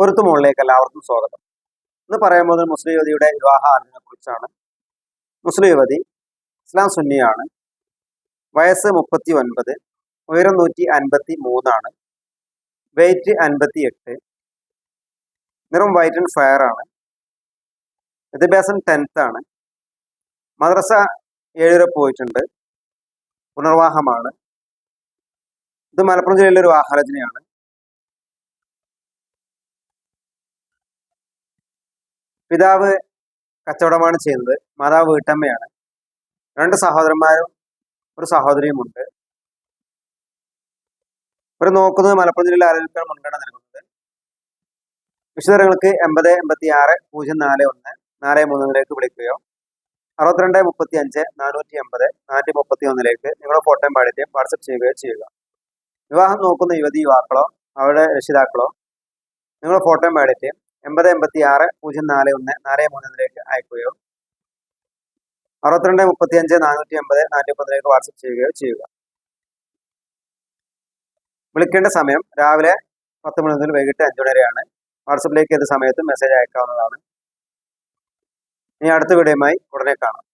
പൊരുത്തു മുകളിലേക്ക് എല്ലാവർക്കും സ്വാഗതം. ഇന്ന് പറയാൻ പോകുന്നത് മുസ്ലിം യുവതിയുടെ വിവാഹ ആലോചനയെ കുറിച്ചാണ്. മുസ്ലിം യുവതി ഇസ്ലാം സുന്നിയാണ്. വയസ്സ് മുപ്പത്തി ഒൻപത് ഉയരം നൂറ്റി അൻപത്തി മൂന്നാണ് വെയിറ്റ് അൻപത്തി എട്ട് നിറം വൈറ്റ് ആൻഡ് ഫയർ ആണ് വിദ്യാഭ്യാസം ടെൻത്ത് ആണ് മദ്രസ ഏഴുവരെ പോയിട്ടുണ്ട് പുനർവാഹമാണ് ഇത് മലപ്പുറം ജില്ലയിലെ ഒരു വാഹനരചനയാണ് പിതാവ് കച്ചവടമാണ് ചെയ്യുന്നത് മാതാവ് വീട്ടമ്മയാണ്. രണ്ട് സഹോദരന്മാരും ഒരു സഹോദരിയുമുണ്ട് ഇവർ നോക്കുന്നത് മലപ്പുറം ജില്ലയിലെ ആരോഗ്യത്തിന് മുൻഗണന നൽകുന്നത്? വിശദങ്ങൾക്ക് എൺപത് എൺപത്തി ആറ് പൂജ്യം നാല് ഒന്ന് നാല് മൂന്നിലേക്ക് വിളിക്കുകയോ അറുപത്തിരണ്ട് മുപ്പത്തി അഞ്ച് നാനൂറ്റി എൺപത് നാനൂറ്റി മുപ്പത്തി ഒന്നിലേക്ക് നിങ്ങളുടെ ഫോട്ടോയും പാടിയിട്ട് വാട്സപ്പ് ചെയ്യുകയോ ചെയ്യുക. വിവാഹം നോക്കുന്ന യുവതി യുവാക്കളോ അവരുടെ രക്ഷിതാക്കളോ നിങ്ങളുടെ ഫോട്ടോയും പാടിയിട്ട് എൺപത് എൺപത്തി ആറ് പൂജ്യം നാല് ഒന്ന് നാല് മൂന്നിലേക്ക് അയക്കുകയോ അറുപത്തിരണ്ട് മുപ്പത്തി അഞ്ച് നാനൂറ്റി എൺപത് നാനൂറ്റി മുപ്പതിലേക്ക് വാട്സപ്പ് ചെയ്യുകയോ ചെയ്യുക. വിളിക്കേണ്ട സമയം രാവിലെ പത്ത് മണി മുതൽ വൈകിട്ട് അഞ്ചു വരെയാണ്. വാട്സപ്പിലേക്ക് ഏത് സമയത്തും മെസ്സേജ് അയക്കാവുന്നതാണ്. ഇനി അടുത്ത വീഡിയോയുമായി ഉടനെ കാണാം.